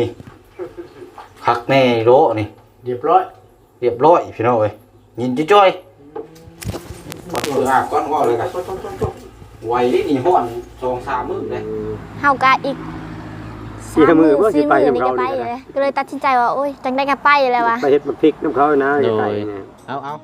นี่คักแน่โลนี่ เรียบร้อยเรียบร้อยพี่น้องเอ้ยยินจ้อยๆมาตัวอาก้อนก็เลยกันไวนี่นี่ฮ้อนสองสามมื้อเลยเฮากะอีกสี่ห้ามื้อบ่สิสี่ไปมื้อนี่กับจะเราไปนี่ก็ได้เลยก็เลยตัดสินใจว่าโอ้ยจังได้ก็ไปเลยวะไปเฮ็ดมันพริกน้ำเขานะไอ้ไก่เนี่ย เอาเอา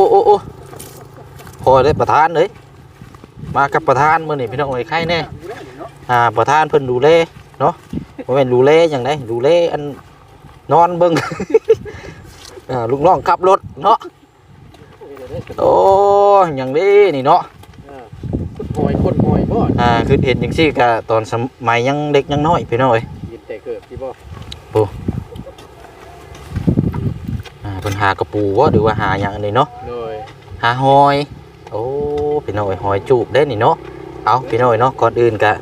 อ้โอ้โอ้โอ้พอได้ประธานเลยมากับประธานมื่อนี่พี่น้องไอ้ยใครแน่อ่าประธานเพิ่นดูแลเนาะบ่แม่นดูแลอย่างไดดูแลอันนอนเบิ่งอ่าลูกน้องขับรถเนาะโอ้ยอย่างนี้นี่เนาะคุดหอยคุดหอยบ่อ่าคือเห็นอย่างซี่ก็ตอนสมัยยังเด็กยังน้อยพี่น้องเอ้ยยินแต่เกิดที่บ่อ่าเพิ่นหากระปูบ่หรือว่าหาอย่างนี้เนาะ หาหอย โอ้พี่น้องเอ้ยหอยจูบได้นี่เนาะเอาพี่น้องเอ้ยเนาะก่อนอื่นก็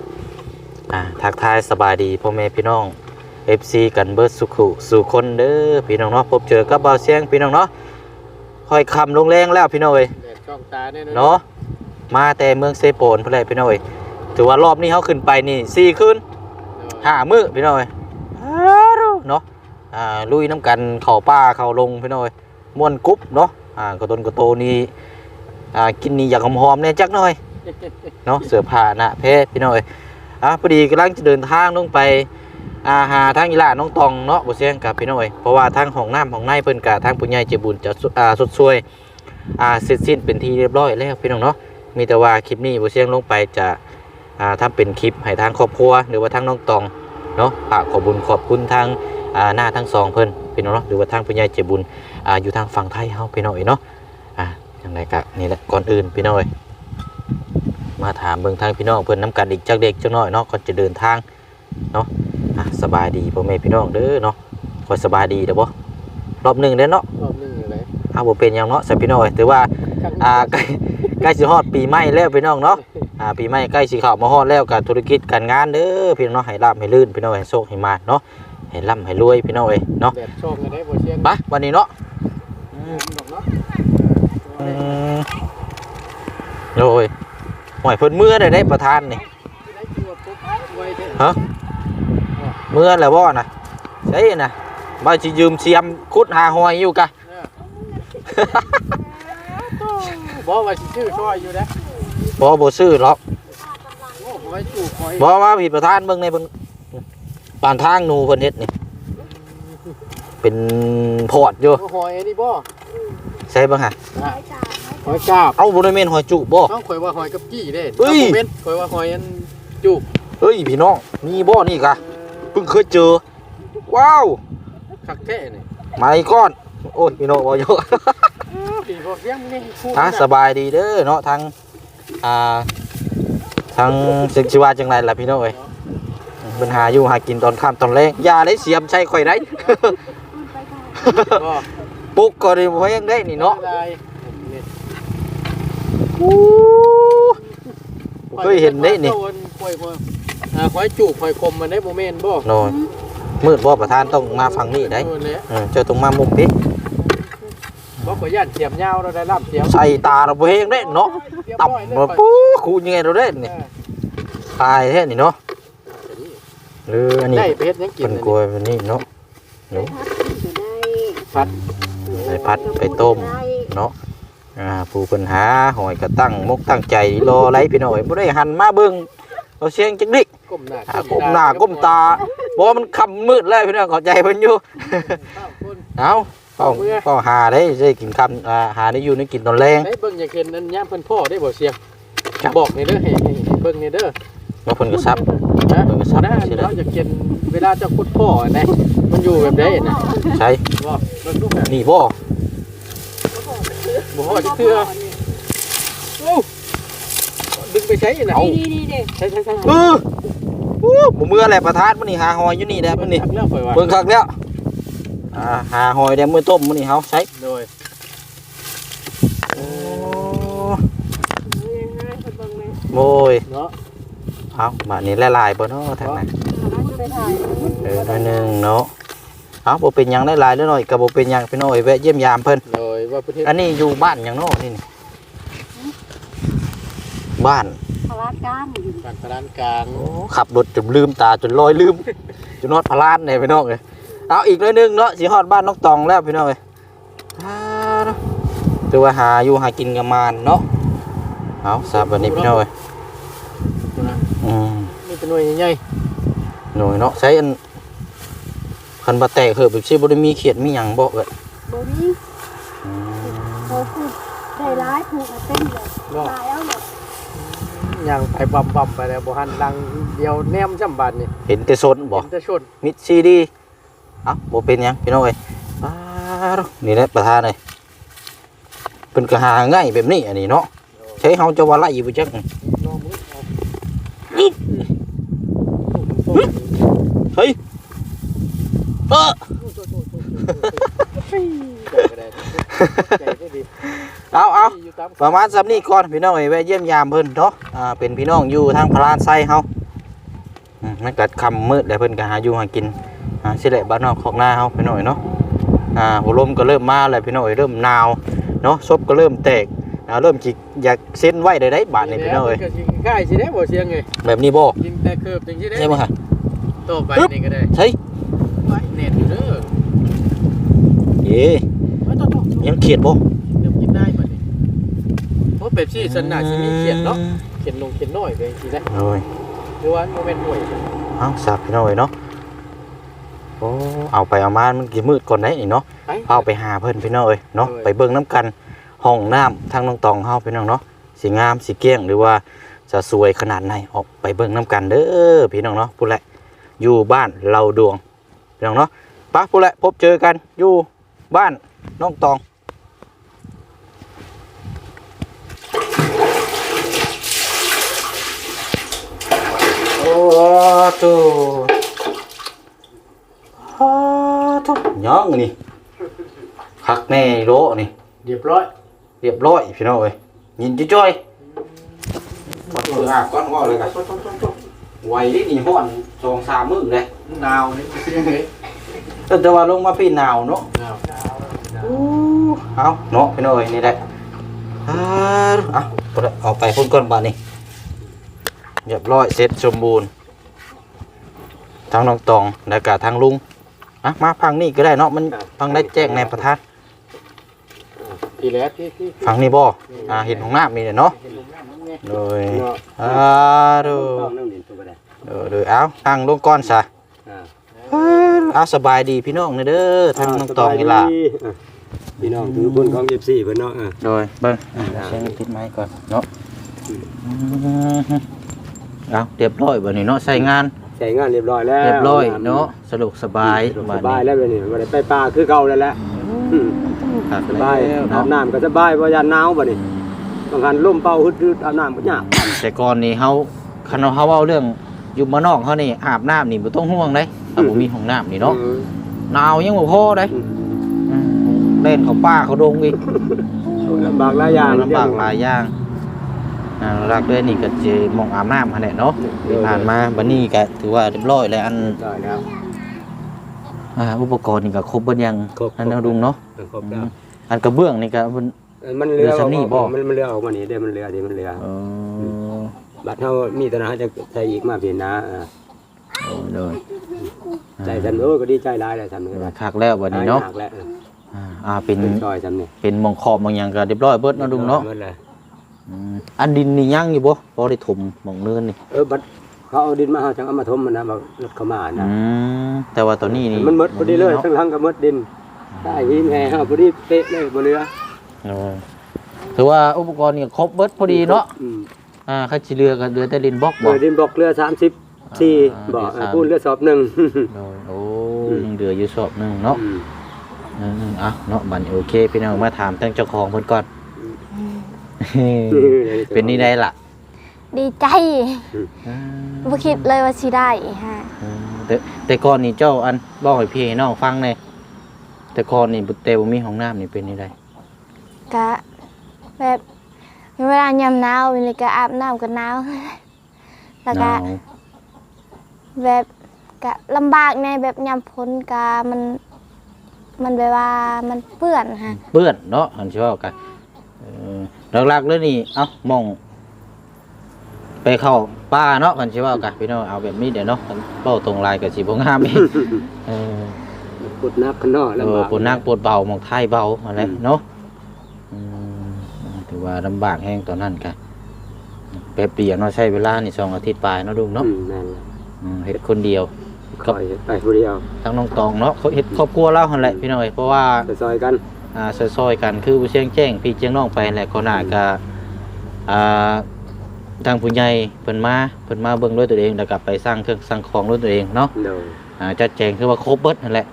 อ่าทักทายสบายดีพ่อแม่พี่น้อง FC กันเบิดสุขุสู่คนเด้อพี่น้องเนาะพบเจอกับเบาเสียงพี่น้องเนาะค่อยคำลงแรงแล้วพี่น้องเอ้ยแดดช่องตาแน่นอนเนาะมาแต่เมืองเซโปนเพื่อนแหละพี่น้อยถือว่ารอบนี้เขาขึ้นไปนี่สี่คืนห้ามื้อพี่น้อยอ้าวเนาะอ่าลุยน้ำกันเข่าป่าเข่าลงพี่น้อยม่วนกรุ๊บเนาะ อ่ากระตนกระโตนี่อ่ากินนี่อยากหอมๆเนี่ยจักหน่อยเนาะเสือผ้าหนะเพศพี่น้อยอะพอดีกำลังจะเดินทางลงไปอาหาทางอีหล่าน้องตองเนาะบ่เสียงกับพี่น้อยเพราะว่าทางห้องน้ำห้องในเพิ่นกะทางผู้ใหญ่ใจบุญจะสุอ่าสุดช่วยอ่าเสร็จสิ้นเป็นที่เรียบร้อยแล้วพี่น้องเนาะมีแต่ว่าคลิปนี้บ่เสียงลงไปจะอ่าทำเป็นคลิปให้ทางครอบครัวหรือว่าทางน้องตองเนาะฝากขอบุญขอบคุณทางอ่าหน้าทั้งสองเพิ่น พี่น้องเนาะหรือว่าทางผู้ใหญ่ใจบุญอ่าอยู่ทางฝั่งไทยเฮาพี่น้องเอ้ยเนาะอ่าจังไดก็นี่แหละก่อนอื่นพี่น้องเอ้ยมาถามเบิ่งทางพี่น้องเพิ่นน้กันอีกจักเด็กจักน้อยเนาะก่อนจะเดินทางเนาะอะสบายดีพ่อแม่พี่น้องเด้อเนาะคอยสบายดีเด้อบ่รอบหนึงเด้อเนาะรอบหนึงเลยอ้าวบ่เป็นหยังเนาะใส่พี่น้องเอ้ยถือว่าอ่าใกล้ใกล้สิฮอดปีใหม่แล้วพี่น้องเนาะอ่าปีใหม่ใกล้สิเข้ามาฮอดแล้วกับธุรกิจการงานเด้อพี่น้องเนาะให้ร่ำให้ลื่นพี่น้องให้โชคให้มาเนาะ ให้ร่ำให้รวยพี่น้องเอ้ยเนาะแดดช่องกันได้บ่เชียงไปวันนี้เนาะอืมดอกเนาะอืมโอ้ยหอยเพิ่นเมื่อได้ได้ประธานนี่ได้ตัวปุ๊บไว้เด้อฮะเมื่อแล้วบ่น่ะใช่น่ะบ่สิยืมเสียมขุดหาหอยอยู่กะบ่ว่าสิชื่อซอยอยู่นะบ่บ่ซื้อหรอกโอ้หอยจูบหอยบ่มาพี่ประธานเบิ่งในเบิ่ง ปานทางหนูเพิ่นเฮ็ดนี่เป็นพอร์ตอยู่หอยอันนี้บ่ใช่บ้างฮะหอยกาบเอาบริเวณหอยจุบ่ต้องข่อยว่าหอยกับกี้เด้เฮ้ยอาบ่เป็นข่อยว่าหอยอันจูบเฮ้ยพี่น้องมีบ่นี่กะเพิ่งเคยเจอ ว้าวคักแท้นี่มาอีกก้อนโอ้ยพี่น้องบ่เยอะปีบ่เสียงนี่พูดอะสบายดีเด้อเนาะทางอ่าทางศึกชีวาจังไรล่ะพี่น้องเอ้ย ปัญหาอยู่หากินตอนค่ำตอนแรงอย่าได้เสียมใช้ข่อยได้ บ่ปลุกก็ได้บ่ยังได้นี่เนาะได้บ่เคยเห็นได้นี่ข่อยบ่อ่าหอยจูบหอยคมมันได้บ่แม่นบ่โน่นมืดบ่ประธานต้องมาฝั่งนี้ได้เออแหละเออเจ้าต้องมามุมนี้บ่ขอยย่านเสียมยาวเราได้รับเสียมใส่ตาเราบ่เฮงได้เนาะเรียบตับร้อยเลยมาปู๊คูยังไงเราเล่นนี่ตายแท้นี่เนาะ เอออันนี้ได้ไปเฮ็ดหยังกินเป็นกล้วยเป็นนี่เนาะเนาะผัดไปพัดไปต้มเนาะอ่าผู้ปัญหาหอยก็ตั้งมกตั้งใจรออะไรพี่น้อยบ่ได้หันมาเบิ่งเอาเสียงจักดิก้มหน้าอ่าก้มหน้าก้มตาบ่มันค่ำมืดแล้วพี่น้องเข้าใจเพิ่นอยู่ข้าวคนเอาเป้าเป้าหาได้ได้กินคำอ่าหาได้อยู่ได้กินตอนแรงให้เบิ่งอยากเห็นอันยามเพิ่นพ่อได้บ่เสียงครับบอกนี่เด้อให้ให้ให้เบิ่งนี่เด้อ มาเพิ่นก็ซับนะเบิ่งก็ซับนะสิได้เราอยากเห็นเวลาเจะคุดพ่อนะมันอยู่แบบใดน่ะใช่บ่เบิ่งดูแบบนี่บ่บ่ฮอดจักเทื่อโอ้ดึงไปใช้น่ะเอาใช้ใช้ใช้เออโอ้บ่เมื่อแหละประธานมื้อนี้หาหอยอยู่นี่แหละมื้อนี้เรื่องข่อยว่าเบิ่งคักแล้วอ่าหาหอยแดมมื้อต้มมื้อนี้เฮาใช้โดยโอ้โอ้ย เนาะเอาบาดนี้ละลายบ่เนาะทางนั้นไปถ่ายเออหน่อยหนึงเนาะเอาบ่เป็นหยังได้หลายเด้อหน่อยก็บ่เป็นหยังพี่น้อยแวะเยี่ยมยามเพิ่นโดยว่าประเทศอันนี้อยู่บ้านหยังเนาะนี่นี่บ้านพลาดการอยู่การตลาดกลางโอ้ขับรถจนลืมตาจนลอยลืมจนนอดพลาดเนี่ยพี่น้องเลยเอาอีกหน่อยหนึงเนาะสิฮอดบ้านน้องตองแล้วพี่น้องเลยอ่าเนาะถือว่าหาอยู่หากินกันมานเนาะเอาสาบวันนี้พี่น้องเลยอืมมี แต่หน่วยใหญ่หน่อยเนาะใช้อันคันบะแตกเหอะแบบซี่บ่ได้มีเขียดมีหยังบ่เอ้ยโบนี้อืมเขาพูดใจร้ายถูกมาเต้นเลยๆเนาะตายแล้วเนี่ยยังไปบำบำไปแล้วบ่หันดังเดียวแนมจำบัดนี่เห็นแต่ซนบ่เห็นแต่ชนมิดซีดีเอ้าบ่เป็นหยังพี่น้องเอ้ยอ่าเนาะนี่แหละประธานเลยเป็นกระหาง่ายแบบนี้อันนี้เนาะใช้เฮาจะว่าไล่อยู่บ่จักน้องมึง เอาเฮ้ยเออก็ได้ใจก็ดีเอาเอาประมาณสำนี้ก่อนพี่น้องเอ้ยแวะเยี่ยมยามเพิ่นเนาะอ่าเป็นพี่น้องอยู่ทางพระลานไซเฮาอืมมันกัดคำมืดแล้วเพิ่นก็หาอยู่หากินอ่าสิแหละบ้านนอกของนาเฮาพี่น้อยเนาะอ่าหัวลมก็เริ่มมาแล้วพี่น้อยเริ่มหนาวเนาะศพก็เริ่มแตกอ่าเริ่มจิกอยากเส้นไหวได้ได้บาดนี่พี่น้อยก็สิใกล้สิได้บ่เสียงไงแบบนี้บ่ยิงแต่เคิบจังสิได้ใช่บ่ฮะ โตไปนี่ก็ได้ใช่ไว้เน็ตอยู่เด้อเย้ไว้โตๆยังเขียดบ่เดี๋ยวกินได้บัดนี้เพราะเป๊ปซี่สันน่าสิมีเขียนเนาะเขียนลงเขียนน้อยไปจังซี่ได้โอ้ยหรือว่าโมเมนต์ห่วยเอาสับพี่น้อยเนาะโอ้เอาไปเอามามันกี่มืดก่อนได้นี่เนาะไปเอาไปหาเพิ่นพี่น้องเอ้ยเนาะเอ้ยไปเบิ่งน้ำกันห้องน้ำทางน้องตองเฮาพี่น้องเนาะสิงามสิเกลี้ยงหรือว่าจะสวยขนาดไหนออกไปเบิ่งน้ำกันเด้อพี่น้องเนาะพูดแหละ อยู่บ้านเราดวงพี่น้องเนาะปะพูดแหละพบเจอกันอยู่บ้านน้องตองโอ้ตูโอ้ตูย่องนี่คักแน่โลนี่เรียบร้อย เรียบร้อยพี่น้องเอ้ยยินจ้อยๆมาตัวอาบก้อนก้อนเลยกัน ไวนี่นี่ห้อนสองสามมื้อเลยหนาวนี่เสียงไงแต่ว่าลงมาพี่หนาวเนาะหนาวเอาเนาะพี่น้องเอ้ยนี่แหละอ่าเอาเอาละเอาไปพ่นก้อนบาดนี่เรียบร้อยเสร็จสมบูรณ์ทั้งน้องตองแล้วก็ทั้งลุงอะมาพังนี่ก็ได้เนาะมันพังได้แจ้งในประทัด พี่แล้วพี่พี่ฟังนี่บ่อ่าเห็นของน้ามีเนาะเห็นลงน้ำนั่นไงโดยเนาะอ่าดูต้องนั่งนี่ตัวก็ได้เออเดี๋ยวเอาตั้งลงก้อนซะอ่าเอาสบายดีพี่น้องเด้อทางน้องตองนี่ล่ะอ่าพี่น้องถือบุญของ FC เพิ่นเนาะอ่าโดยเบิ้งใช้ติดไม้ก่อนเนาะเอาเรียบร้อยบัดนี้เนาะใช้งานใช้งานเรียบร้อยแล้วเรียบร้อยเนาะสะดวกสบายสบายแล้วเดี๋ยวนี้บ่ได้ไปป่าคือเก่าแล้วแหละอืมครับ สบายอาเนาะบน้ำก็สบายบ่ยานหนาวบัดนี้บางคันลมเป่าฮึดๆอาบน้ำก็ยากแต่ก่อนนี่เฮาคันเฮาเว้าเรื่องอยู่มานนอกเฮานี่อาบน้ำนี่บ่ต้องห่วงเด้ถ้าบ่มีห้องน้ำนี่เนาะอืมหนาวยังบ่พอเด้อืมอืมเล่นเขาป่าเขาดงอีกลำบากหลายอย่างลำบากหลายอย่างอ่ารักด้วยนี่ก็จะมองอาบน้ำหั่นแหละเนาะที่ผ่านมาบัดนี้ก็ถือว่าเรียบร้อยแล้วอันได้แล้ว อ่าอุปกรณ์นี่ก็ครบเบิดยังครบ อันนั้นดุงเนาะครบแล้วอันกระเบื้องนี่ก็มัน มันเรือเรือสำนีบ่ มันมันเรือออกมานี่เด้มันเรือเด้มันเรือเออบัดเฮามีแตนะจะใส่อีกมาเพียนนะอ่าโอ้โดยใจฉันโอ้ก็ดีใจหลายเลยฉันก็ได้คักแล้วบัดนี้เนาะหแล้วอ่าอ่าเป็นเป็นซอยฉันนี่เป็นหมองขอบหมองหยังก็เรียบร้อยเบิดเนาะดุงเนาะหมดเลยอืมอันดินนี่ยังอยู่บ่บ่ได้ถมหมองเนินนี่เออบัด เขาเอาดินมาเฮาจังเอามาถมมันนะมารถเข้ามานะอืมแต่ว่าตอนนี้นี่มันหมดพอดีเลยนาะทั้งหลังก็หมดดินได้หินแห่เฮาพอดีเป๊ะเลยบ่เรือเออถือว่าอุปกรณ์นี่ครบเบิดพอดีเนาะอืมอ่าข้าสิเรือก็เรือแต่ดินบล็อกเอบ่อดินบอกเรือ34อ่าบ่เรือเออสามปูนเรือสอบหนึงโดยโอ้อืมยังเดืออยู่สอบหนึงเนาะ อืม อืมอะเนาะบัดนี้โอเค พี่น้องมาถามตั้งเจ้าของเพิ่นก่อน เป็นนี่ได้ล่ะ ดีใจบ่คิดเลยว่าสิได้ฮะอืมแต่แต่ก่อนนี่เจ้าอันบอกให้พี่ให้น้องฟังแหน่แต่ก่อนนี่บ่แต่บ่มีห้องน้ำนี่เป็นนี่ได้ก็แบบเวลายามหนาวมันเลยก็อาบน้ำก็หนาวแล้วหก็ นาวแบบกะลำบากในแบบยามพ้นกะมัน มันแบบว่ามันเปื้อนฮะเปื้อนเนาะอันที่ว่ากันเออหลักๆเลยนี่เอ้ามอง ไปเข้าป่าเนาะกันสิว่ากันพี่น้องเอาแบบนี้เดี๋ยวเนาะกันเป้าตรงลายกับสิบ่งามอีกเออปวดนักข้างนอกเอลำอบากปวดนักปวดเบามองไทยเบาอะไรอืมเนาะอืมถือว่าลำบากแห้งตอนนั้นกันแป๊บเดียวเนาะใช้เวลานี่สองอาทิตย์ปลายเนาะลุงเนาะอืมนั่นแหละอืมเฮ็ดคนเดียวคอยไปผู้เดียวทั้งน้องตองเนาะเขาเฮ็ดครอบครัวเราหั่นแหละพี่น้อยเพราะว่าไปซอยกันอ่าซอยๆกันคือผู้เชียงแจ้งพี่เจียงน้องไปแหละขอหน้าก็อ่า ทางผู้ใหญ่เพิ่นมาเพิ่นมาเบิ่งด้วยตัวเองแล้วก็ไปสร้างเครื่องสร้างของด้วยตัวเองเนาะโดยอ่าจัดแจงคือว่าครบเบิดนั่นแหละ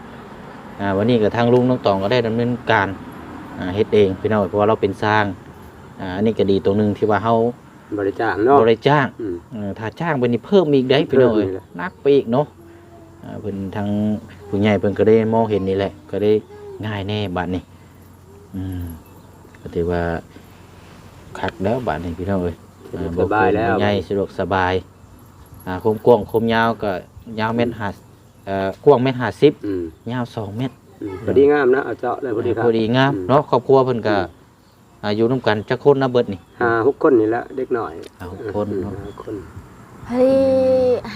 อ่าวันนี้ก็ทางลุงน้องตองก็ได้ดำเนินการอ่าเฮ็ดเองพี่น้องเพราะว่าเราเป็นสร้างอ่าอันนี้ก็ดีตรงหนึงที่ว่าเฮาบริจาคเนาะ บ่ได้จ้าง อืม เออถ้าจ้างเพิ่นนี่เพิ่มอีกได้พี่น้องเอ้ยเพิ่มอีกแหละนักไปอีกเนาะอ่าเพิ่นทางผู้ใหญ่เพิ่นก็ได้มองเห็นนี่แหละ ก็ได้ง่ายแน่บัดนี้อืมก็ถือว่าคักแล้วบัดนี้พี่น้องเอ้ย อ่สบายแล้วบ่ใหญ่สะดวกสบายอ่าคมกว้างคมยาวก็ยาวเมตรห้าเอ่อกว้างเมตรห้าสิบอืมยาวสองเมตรอืมพอดีงามนะเอาเจาะเลยพอดีครับ พอดีงามอืม เนาะครอบครัวเพิ่นก็อายุนํกันจักคนนะเบิดนี่ห้าหกคนนี่แหละเด็กหน่อยห้าหกคนเนอะห้าคนเฮ้ย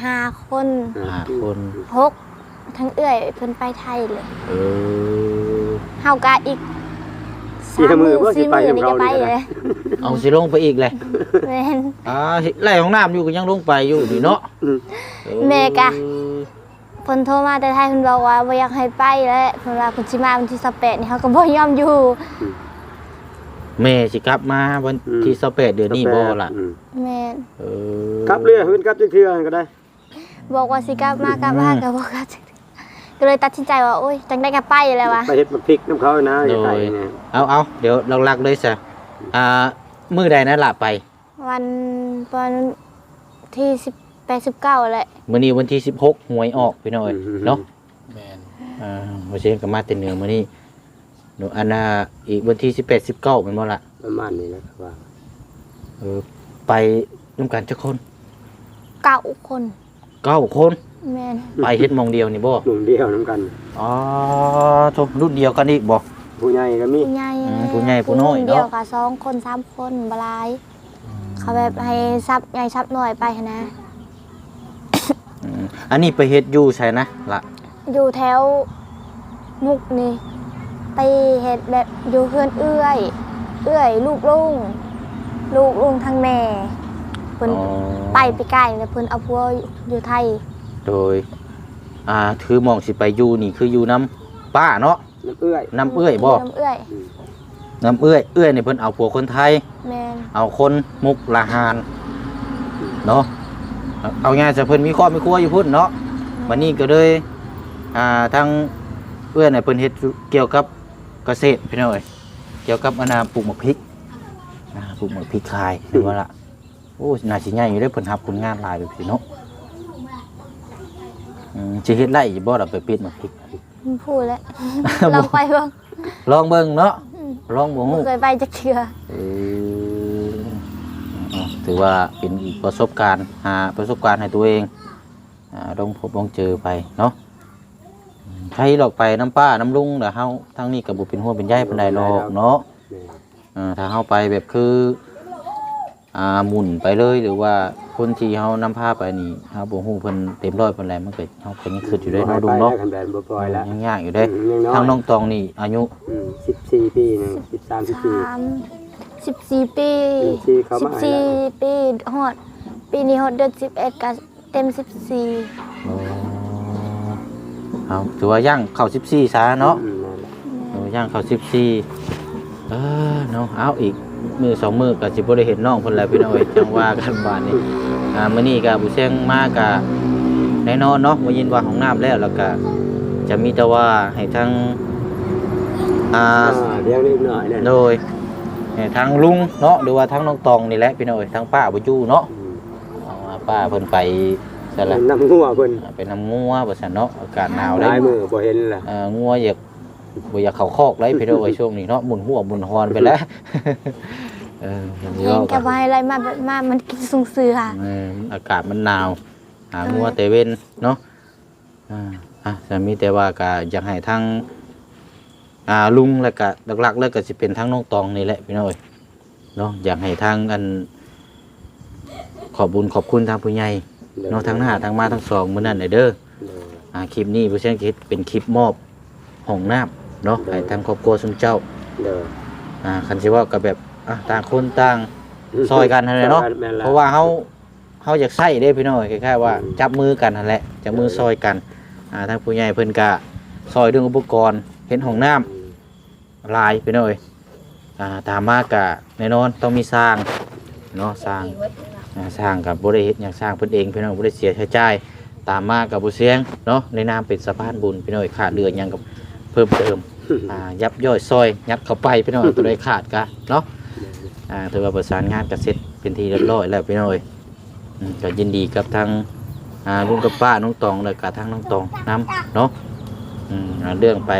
ห้าคนห้าคน หกทั้งเอื้อยเพิ่นไปไทยเลย เออเฮากะอีก สี่มือว่าสิสี่ไปมือกับนี่เราจะไปนี่เลนะยเอาสิลงไปอีกเลยแม่น อ่าไล่ของน้ำอยู่ก็ยังลงไปอยู่นี่เนาะอืมเออแม่กะ เพิ่นโทรมาแต่ไทยเพิ่นบอกว่าบ่อยากให้ไปแล้วเพิ่นว่าเพิ่นสิมาวันที่28นี่เฮาก็บ่ยอมอยู่ แม่สิกลับมาวันอืมที่28เดือนนี้บ่ล่ะอืมแม่นเออ กลับเรือเพิ่นกลับจักเทื่อก็ได้ บอกว่าสิกลับมากลับมาก็บ่กลับจักที ก็เลยตัดสินใจว่าโอ๊ยจังได้ก็ไปแล้วว่ะไปเฮ็ดบักพริกน้ำเขานะอย่าไทยเนี่ยเอาเอาเดี๋ยวหลักๆเลยซะอ่ามื้อใดนะล่ะไป วันวันที่18 19แหละมื้อนี้วันที่16หวยออกพี่น้อยเนาะแมนอ่าบ่เช่นก็มาแต่เหนือมื้อนี้หนูอันน่ะอีกวันที่18 19แม่นบ่ล่ะประมาณนี้แหละครับว่าเออไปนํกันจักคนเก้าคน เก้าคนแม่นไปเฮ็ดหมองเดียวนี่บ่หนุ่มเดียวน้ำกัน อ๋อทุกรุ่นเดียวกันอีกบ่ ผู้ใหญ่ก็มีผู้ใหญ่อืมผู้ใหญ่ผู้น้อยเนอะ เดียวกับสองคนสามคนบหลาย เขาแบบให้ซับใหญ่ซับน้อยไปหั้นนะ อืมอันนี้ไปเฮ็ดอยู่ใช่นะล่ะอยู่แถวมุกนี่ ไปเห็ดแบบอยู่เพื่อนเอื้อย เอื้อย ลูกลุงลูกลุงทางแม่ เพิ่นอ๋อไปไปไกลเลยเพิ่นเอาพัวอยู่ไทยโดย อ่าคือหมองสิไปอยู่นี่คืออยู่น้ำป้าเนาะน้ำเอื้อยน้ำเอื้อยบ่น้ำเอื้อยน้ำเอื้อยเอื้อยนี่เพิ่นเอาผัวคนไทย แม่นเอาคนมุกละหานเนาะเอาเอาง่ายจะเพิ่นมีครอบมีครัวอยู่พุ่นเนาะวันนี้ก็เลยอ่าทางเอื้อยเนี่ยเพิ่นเฮ็ดเกี่ยวกับเกษตรพี่น้องเอ้ยเกี่ยวกับอนนาปลูกหมกพริกอ่าปลูกหมกพริกขายเห็นว่าล่ะ โอ้น่าสิใหญ่อยู่เด้อเพิ่นรับผลงานหลายแบบสิเนาะอืมสิเฮ็ดไร่อยู่บ่ล่ะไปปิดหมกพริก มันพูดแล้วลองไปเบิ่งลองเบิ่งเนาะอืมลองบ่บ่ฮู้เคยไปจักเทื่อเออเอาถือว่าเป็นอีกประสบการณ์หาประสบการณ์ให้ตัวเองอ่าลองพบลองเจอไปเนาะอืมใครหลอกไปน้ำป้าน้ำลุงเดี๋ยวเฮาทั้งนี้กับบุเป็นหัวเป็นใยเป็นใดหรอกเนาะ แม่อ่าถ้าเฮาไปแบบคือ อ่าหมุนไปเลยหรือว่าคนที่เฮานำพาไปนี่เฮาบ่ฮู้เพิ่นเต็มร้อยเพิ่นแลมันก็เฮาก็ยังคิดอยู่ได้เนาะดุงเนาะไปคันแบนบ่ปล่อยแล้วยังยากอยู่เด้อืมยังน้อยทางน้องตองนี่อายุอืมสิบสี่ปีหนึ่งสิบสามสิบสี่สามสิบสี่ปีสิบสี่เข้าสิมาบสี่ปีฮอดปีนี้ฮอดเดือนสิบเอ็ดกับเต็มสิบสี่อ๋อเอาถือว่าย่างเข้า14ซะเนาะอืมนั่นแหละเออย่างเข้า14เออเนาะเอาอีก มือสองมือก็สิบ่ได้เห็นน้องเพิ่นแล้วพี่น้องเอ้ยจังว่ากันบาดนี้อ่ามื้อนี้ก็ผู้เสียงมาก็แน่นอนเนาะบ่ยินว่าห้องน้ำแล้วแล้วก็จะมีแต่ว่าให้ทางอ่าอ่าเดี๋ยวนิดหน่อยเนี่ยโดยให้ทางลุงเนาะหรือว่าทางน้องตองนี่แหละพี่น้องเอ้ยทางป้าบ่อยู่เนาะอืมเอาว่าป้าเพิ่นไปซะแล้วน้ำงัวเพิ่นไปนำงัวบ่ซั่นเนาะอากาศหนาวได้ลายมือบ่เห็นล่ะเอ่องัวอยาก บ่อยากเข้าคอกไรพี่น้องไอ้ช่วงนี้เนาะหมุนหัวหมุนฮอนไปแล้วเออมันเห็ก็นกับว่าอะไรมาแบบมามันกินสุงเสือเอออากาศมันหนาว หางัวแต่เว้นเนาะอ่าอะแต่มีแต่ว่าก็อยากให้ทั้งอ่าลุงแล้วก็หลักๆแล้วก็สิเป็นทั้งน้องตองนี่แหละพี่น้อยเนาะอยากให้ทั้งอัน ขอบบุญขอบคุณทางผู้ใหญ่เนาะทั้งหน้าทั้งมาทั้งสองมื้อนั้นน่ะเด้อเด้ออ่าคลิปนี้ผู้เชี่ยวชาญเป็นคลิปมอบห้องน้ำ เนาะให้ทางครอบครัวซุมเจ้าเด้ออ่าคันสิเว่าก็แบบอะต่างคนต่างซอยกันนั่นแหละเนาะแม่นแล้วเพราะว่าเฮาเฮาอยากใส่เด้พี่น้อยคล้ายๆว่าอืม จับมือกันนั่นแหละจับมือซอยกันอ่าทางผู้ใหญ่เพิ่นก็ซอยเรื่องอุปกรณ์เห็นห้องน้ำลายพี่น้อยอ่าตามมากะแน่นอนต้องมีสร้างเนาะสร้างอ่าสร้างกับบ่ได้เฮ็ดหยังสร้างเพิ่นเองพี่น้องบ่ได้เสียใช้จ่ายตามมากับบ่เสียงเนาะในนามเป็นสะพานบุญพี่น้อยขาดเรือหยังกับ เพิ่มเติมอ่ายับย่อยซอย ยัดเข้าไปพี่น้อยตัวใดขาดกะเนาะอ่าถือว่าประสานงานกับเสร็จเป็นที่เรียบร้อยแล้วพี่น้อยอืมก็ยินดีกับทางอ่าลุงกับป้าน้องตองแล้วกับทางน้องตองน้ำเนาะอืมอ่าเรื่องไป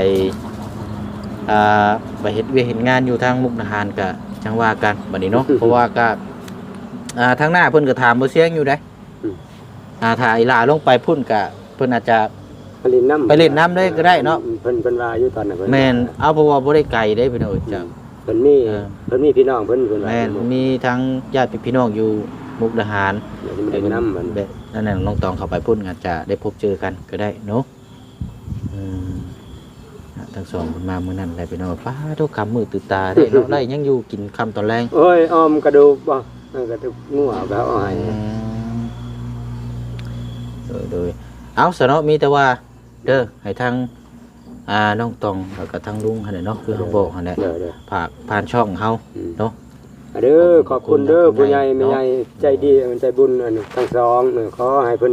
อ่าไปเฮ็ดเวียกเห็นงานอยู่ทางมุกดาหารกับจังว่ากันบัดนี้เนาะ เพราะว่าก็อ่าทางหน้าเพิ่นก็ถามบ่เสียงอยู่ได้อืม อ่าถ้าอีหลาลงไปพุ่นก็เพิ่นอาจจะ ไปเล่นน้ำไปเล่นน้ำเลยก็ได้เนาะ เพิ่นเพิ่นว่าอยู่ตอนนั้นเพิ่นแม่นเอาเพราะว่าบ่ได้ไกลได้พี่น้อยจ้ะ เพิ่นมีเออ เพิ่นมีพี่น้องเพิ่นเพิ่นว่าแม่นมีทั้งญาติพี่น้องอยู่มุกดาหารเดี๋ยวมันเล่นน้ำมันแบบนั่นน่ะน้องตองเข้าไปพุ่นอาจจะได้พบเจอกันก็ได้เนาะอืมอะทั้งสองคนมาเมื่อนั้นได้ไปเนาะป้าทุกคำมือตื่นตาได้เนาะได้ยังอยู่กินคำตอนแรง โอ้ยออมกระดูกบ่เออกระดูกงัวก็เอาให้อืมโดยโดยเอาสนอมีแต่ว่า เด้อให้ทางอ่าน้องตองแล้วก็ทางลุงหั่นแหละเนาะคือเขาบอกหั่นแหละเด้อเด้อฝากผ่านช่องเฮาอืมเนาะ เด้อขอบคุณเด้อขอบคุณผู้ใหญ่เนาะแม่ใหญ่ใจดีใจบุญอันทั้งสองเออขอให้เพิ่น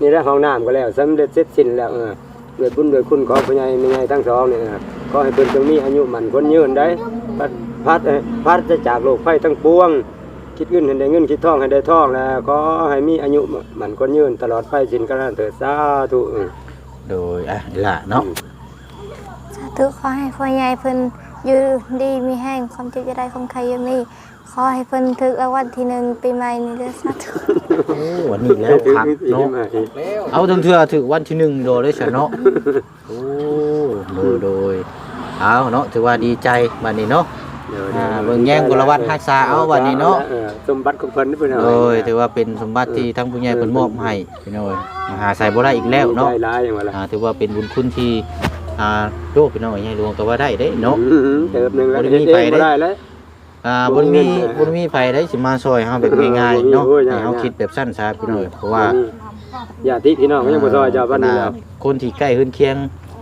นี่แหละห้องน้ำก็แล้วสำเร็จเสร็จสิ้นแล้วเออด้วยบุญด้วยคุณของผู้ใหญ่แม่ใหญ่ทั้งสองนี่นะขอให้เพิ่นจงมีอายุมั่นคนยืนได้พัดพัดเอ่อพัดจะจากโลกไฟทั้งปวง คิดเงินให้ได้เงินคิดทองให้ได้ทองแล้วขอให้มีอายุมั่นคนยืนตลอดไปสิ้นกาลเถิดสาธุเออ โดยอะนี่ล่ะเนาะสาธุขอให้พ่อใหญ่เพิ่นอยู่ดีมีแห้งความเจ็บจะได้ความใครอยังมีขอให้เพิ่นถึกรางวัลที่หนึ่งปีใหม่นี้เด้อสาธุโอ้วันนี้แล้วครับเนาะแล้วเอาถึงเถื่อถึงวันที่หนึ่งโดยได้ชนะโอ้โดยโดยเอาเนาะถือว่าดีใจบัดนี้เนาะ อ่าเบิ่งแย่งกลวัฒน์รักษาเอาบัดนี้เนาะออสมบัติของเพิ่นนี่เพิ่นเอาโดยถือว่าเป็นสมบัติที่ทั้งผู้ใหญ่เพิ่นมอบให้พี่น้อยหาใส่บ่ได้อีกแล้วเนาะได้หลายอย่างว่าล่ะอ่าถือว่าเป็นบุญคุณที่อ่าโลกพี่น้อยใหญ่หลวงก็ว่าได้เด้เนาะอืมเติบหนึงแล้วบ่ได้มีเฮ็ดไปเองได้บ่ได้แล้วอ่าบ่มีบ่มีไผได้สิมาซอยเฮาแบบง่ายๆเนาะโอ้ยยากให้เฮาคิดแบบสั้นซะพี่น้อยเพราะว่าญาติพี่น้องก็ยังบ่ซอยเจ้าบ้านนี้แล้วคนที่ใกล้เฮือนเคียง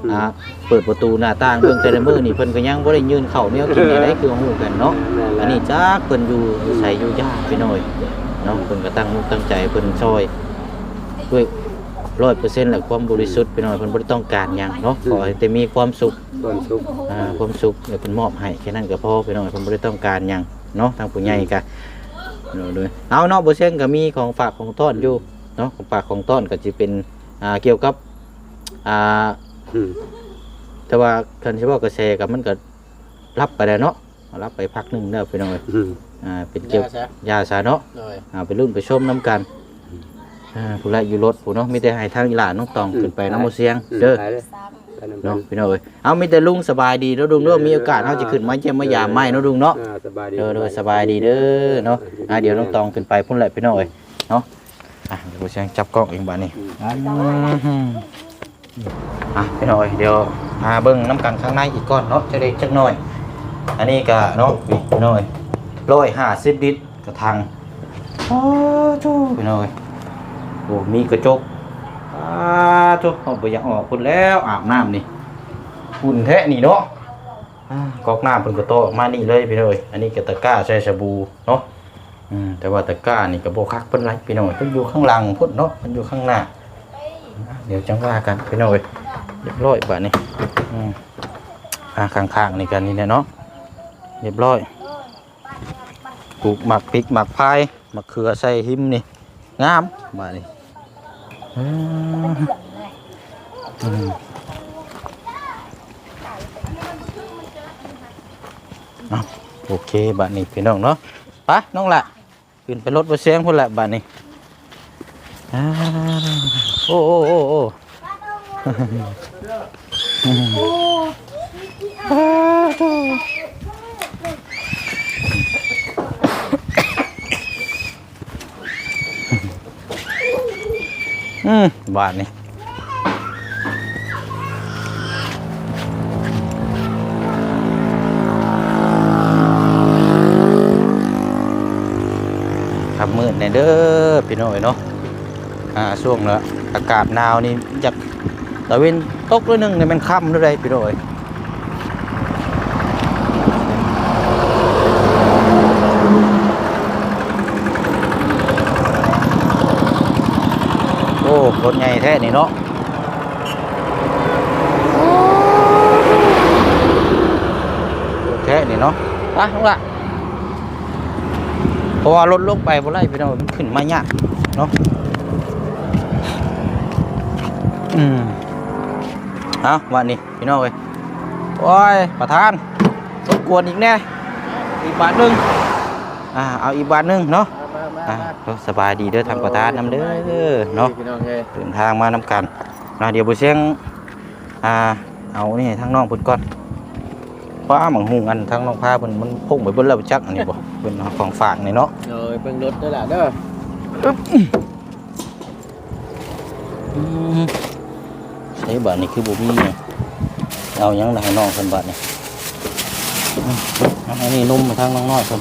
อืมอ่าเปิดประตูหน้าต่างเบิ่งแต่ละมื้อนี่เพิ่นก็ยังบ่ได้ยืนเข้าแนวกินได้คือฮู้กันเนาะแม่นแล้วอันนี้จักเพิ่นอยู่ใส่อยู่ยากไปหน่อยเนาะเพิ่นก็ตั้งมุกตั้งใจเพิ่นช่วยด้วย100%แหละความบริสุทธิ์ไปหน่อยเพิ่นบ่ได้ต้องการหยังเนาะขอให้แต่มีความสุขส่วนสุขอ่าความสุขเดี๋ยวเพิ่นมอบให้แค่นั้นก็พอไปหน่อยเพิ่นบ่ได้ต้องการหยังเนาะทางผู้ใหญ่ก็เนาะด้วยเอาเนาะบ่เช่นก็มีของฝากของต้อนอยู่เนาะของฝากของต้อนก็สิเป็นอ่าเกี่ยวกับอ่าอืม แต่ว่าคันสิเว้ากระแสกับมันก็รับไปแล้วเนาะรับไปพักหนึงแล้วไปหน่อยอืมอ่าเป็นเกี่ยวยาซะยาสาเนาะหน่อยอ่าไปรุ่นไปชมน้ำกันอ่าผู้ละอยู่รถผู้เนาะมีแต่ให้ทางอีหลานน้องตองขึ้นไปน้ำมเสียงเด้อไปเลยไปนำเนาะพี่น้องเอ้ยเอามีแต่ลุงสบายดีเนาะลุงเนาะมีโอกาสเฮาจะขึ้นมาเยี่ยมมายามใหม่เนาะลุงเนาะอ่าสบายดีเด้อเด้อสบายดีเด้อเนาะอ่าเดี๋ยวน้องตองขึ้นไปพุ่นแหละพี่น้องเอ้ยเนาะอะเดี๋ยวผู้เสียงจับกล้องเองบัดนี้อืม อะพี่น้อยเดี๋ยวมาเบิ่งน้ำกันข้างในอีกก้อนเนาะจะได้จักหน่อย อันนี้ก็เนาะนี่พี่น้องเอ้ย150ลิตรกระทังโอ้จูไปหน่อยโอ้มีกระจกอ้าจูเอาไปยังออกคนแล้วอาบน้ำนี่หุ่นแท้นี่เนาะอ่ากอกน้ำเพิ่นก็โตมานี่เลยพี่น้อยอันนี้ก็ตะกร้าใส่สบู่เนาะแต่ว่าตะกร้านี่ก็บ่คักเพิ่นไรพี่น้อยเพิ่นอยู่ข้างหลังพุ่นเนาะเพิ่นอยู่ข้างหน้า เดี๋ยวจังว่ากันพี่น้อยเรียบร้อยบัดนี้อืมอ่าข้างๆนี่กันนี่เนาะเรียบร้อยปลูกหมักพริกหมักพายหมักเขือใส่หิมนี่งามมานี่โอเคบัดนี้พี่น้องเนาะปะน้องละขึ้นไปรถไปเสียงพุ่นละบัดนี้อ่ โอ้โอ้โอ้โอ้อืมบาทนี่ครับมืดในเด้อพี่น้อยเนาะอ่าช่วงละ อากาศหนาวนี่อยากตะเวนตกด้วยนึงเนี่ยมันค่ำด้วยพี่น้อยโอ้รถใหญ่แท้นี่เนาะแท้นี่เนาะไปลูกละเพราะว่ารถลงไปบ่ไรพี่น้อยมันขึ้นมายากเนาะ อืมเอาวันนี้พี่น้องเอ้ยโอ้ยประธานรบกวนอีกแน่อีกบาทหนึงอ่าเอาอีกบาทหนึงเนาะมามาอะมาก็สบายดีเด้อทางประธานนำเด้อเนาะพี่น้องเอ้ยเดินทางมานำกันนะเดี๋ยวบุเชียงอ่าเอานี่ทางน้องเพิ่นก่อนเพราะอาหมังหุงอันทางน้องพาเพิ่นมันพุ่งไปเบิ่นแล้วจักอันนี้บ่เพิ่นเอาของฝากนี่เนาะเอ้ยเบิ่งรถเด้อล่ะเด้อ อืมใช้บัตรนี่คือบ่มีเนี่ยเอายังล่ะให้น้องเพิ่นบัตรนี่อันนี้นุ่มทางน้องน้อยเพิ่น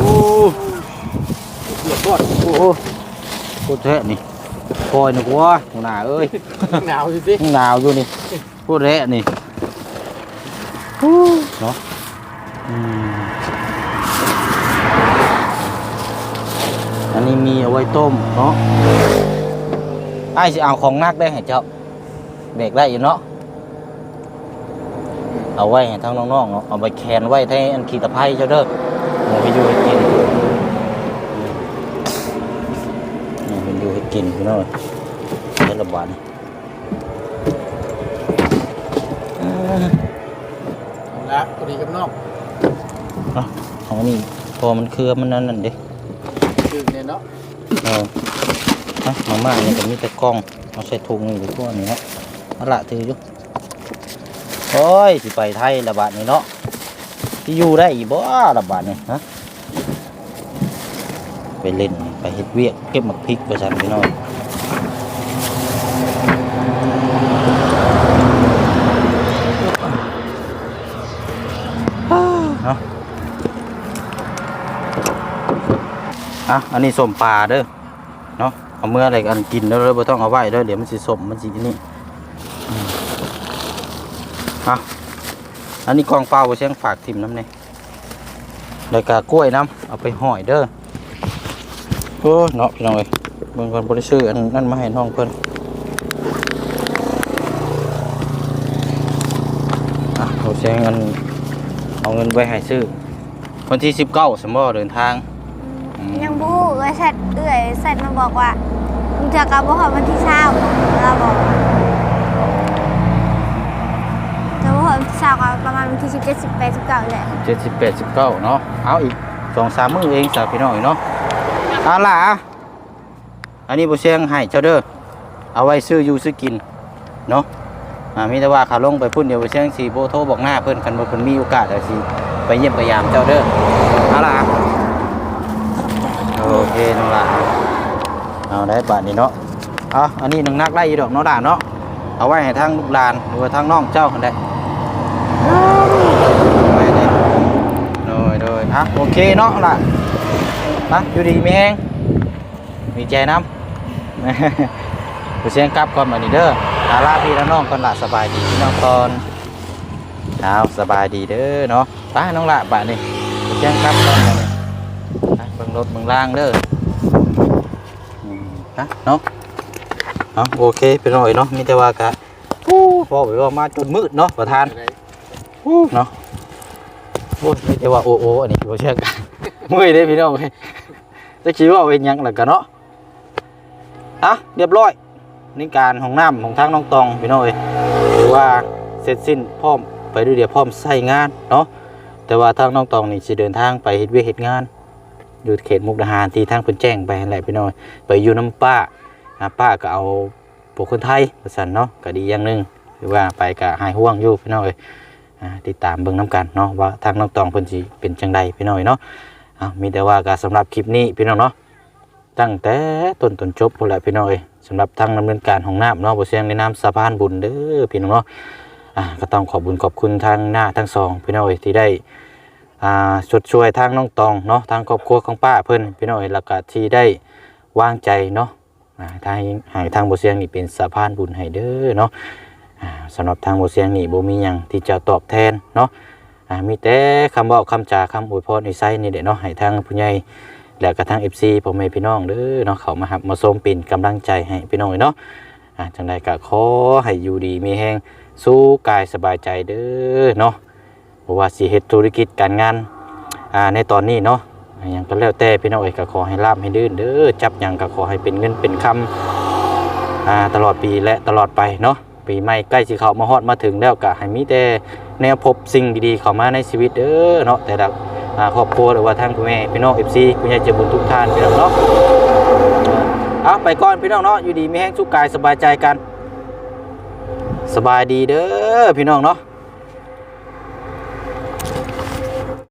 โอ้เดือดร้อนโอ้โหโคตรแท้นี่คอยนึกว่าหนาเอ้ยหนาวสิสิหนาวอยู่นี่โคตรแท้นี่เนาะอืมอันนี้ มีเอาไว้ต้มเนาะไอ้สิเอาของนักได้ให้เจ้าเบรกได้อยู่เนาะเอาไว้ให้ทั้งน้องๆเนาะเอาไปแคนไว้ให้อันขีตะไคร้เจ้าเด้อเอาไปอยู่ให้กินนี่เป็นอยู่ให้กินพี่น้อยเฮ็ดระบาดนี่อ่าเอาละพอดีกับนอกเอาเอาอันนี้พอมันเครือมันนั่นนั่นเด้คือเนี่ยเนาะเอาฮะมาม่านี่ก็มีแต่กล้องเอาใส่ถุงอยู่ทั่วนี่เนาะเอาละถืออยู่โอ้ยสิไปไทยระบาดนี่เนาะที่อยู่ได้อีบ่ระบาดนี่ฮะไปเล่นไปเฮ็ดเวียกเก็บหมักพริกปสั่นพี่น้อย เนาะ อะอันนี้ส้มปลาเด้อเนาะเอาเมื่ออะไรกันกินแล้วเราบ่ต้องเอาไว้ด้อเดี๋ยวมันสิสมมันสินี่อะอันนี้กองเปล่าเชียงฝากทิมน้ำเนี่ยแล้วก็กล้วยน้ำเอาไปห่อยเด้อโอ้เนาะพี่น้องเอ้ยเบิ่งก่นบ่ได้ซื้ออันนั้นมาให้น้องเพิ่นอะบ่เชียงอันเอาเงินไว้ให้ซื้อวันที่สิบเก้าสมอเดินทาง ยังบูเอ้ยเสร็จเอ้ยเสร็จมาบอกว่ามึงจะกลับบ่ฮอดวันที่เช้าเราบอกจะบ่ฮอดวันที่เช้าก็ประมาณวันที่17 18 19แหละเจ็ดสิบแปดสิบเก้าเนาะเอาอีกสองสามมื้อเองสาวพี่น้อยเนาะเอาล่ะอะอันนี้บุเชียงให้เจ้าเด้อเอาไว้ซื้ออยู่ซื้อกินเนาะอ่ามีแต่ว่าขาลงไปพุ่นเดี๋ยวบุเชียงสีโบโทบอกหน้าเพิ่อนกันว่าเพิ่นมีโอกาสเดี๋ยวสิไปเยี่ยมไปยามเจ้าเด้อเอาล่ะ โอเคน้องล่ะเอาได้บาทนี้เนาะเอาอันนี้นังนักไล่อีดอกเนาะด่าเนาะเอาไว้ให้ทางลูกหลานหรือว่าทางน้องเจ้าคนใดไว้เลยโดยโดยอะโอเคเนาะล่ะนะอยู่ดีมีแฮงมีใจน้ำไปเสียงกลับก่อนมานี่เด้ออาลาพี่และน้องก่อนละสบายดีน้องก่อนเอาสบายดีเด้อเนาะไปน้องละบ่านี่ไปเสียงกลับก่อน รถเบิ่งล่างเด้ออืมนะเนาะเอาโอเคไปหน่อยเนาะมีแต่ว่ากะฮู้บอกไปว่ามาจนมืดเนาะประธานฮู้เนาะโอ้ยมีแต่ว่าโอ้โอ้อันนี้บ่เชื่อกันมือได้พี่น้องเว้ยจะคิดว่าเป็นหยังล่ะกันเนาะอะเรียบร้อยนี่การของน้ำของทางน้องตองพี่น้องเอ้ยถือว่าเสร็จสิ้นพร้อมไปด้วยเดียวพร้อมใส่งานเนาะแต่ว่าทางน้องตองนี่สิเดินทางไปเฮ็ดเวยกเฮ็ดงาน อยู่เขตมุกดาหารที่ทางเพิ่นแจ้งไปแหละพี่น้อยไปอยู่น้ำป้าป้าก็เอาพวกคนไทยว่าซั่นเนาะก็ดีอย่างหนึงคือว่าไปก็หายห่วงอยู่พี่น้อยอ่ติดตามเบิ่งน้กันเนาะว่าทางน้องตองเพิ่นสิเป็นจังใดพี่น้อยเนาะอ่ามีแต่ว่าก็สำหรับคลิปนี้พี่น้องเนาะตั้งแต่ต้นจนจบพุ่นแหละพี่น้อยสำหรับทางดำเนินการของน้ำเนาะบ่เสียงในน้ำสะพานบุญเด้อพี่น้องเนาะอ่าก็ต้องขอบคุญขอบคุณทางหน้าทั้งสองพี่น้อยที่ได้ อ่าชดช่วยทางน้องตองเนาะทางครอบครัวของป้าเพิ่นพี่น้อยแล้วก็ที่ได้วางใจเนาะอ่าทางให้ทางบ่เสียงนี่เป็นสะพานบุญให้เด้อเนาะอ่าสำหรับทางบ่เสียงนี่บ่มีหยังที่จะตอบแทนเนาะอ่ามีแต่คำเว้าคำจาคำอวยพรในไส้นี่แหละเนาะให้ทางผู้ใหญ่แล้วก็ทาง FC พ่อแม่พี่น้องเด้อเนาะเขามาหับมาชมเป็นกำลังใจให้พี่น้องเนาะอ่าจังใดก็ขอให้อยู่ดีมีแฮงสู้กายสบายใจเด้อเนาะ เพราะว่าสิเฮ็ดธุรกิจการงานอ่าในตอนนี้เนาะอ่าหยังก็แล้วแต่พี่น้องเอ้ยก็ขอให้ร่ำให้ดื้นเด้อจับหยังก็ขอให้เป็นเงินเป็นคำอ่าตลอดปีและตลอดไปเนาะปีใหม่ใกล้สิเข้ามาฮอดมาถึงแล้วก็ให้มีแต่แนวพบสิ่งดีๆเข้ามาในชีวิตเด้อเนาะแต่ละครอบครัวหรือว่าทางคุณแม่พี่น้อง FC คุณยายเจะบุญทุกท่านพี่น้องเนาะเอาไปก่อนพี่น้องเนาะอยู่ดีไมีแห้งสุขกายสบายใจกัน สบายดีเด้อพี่น้องเนาะ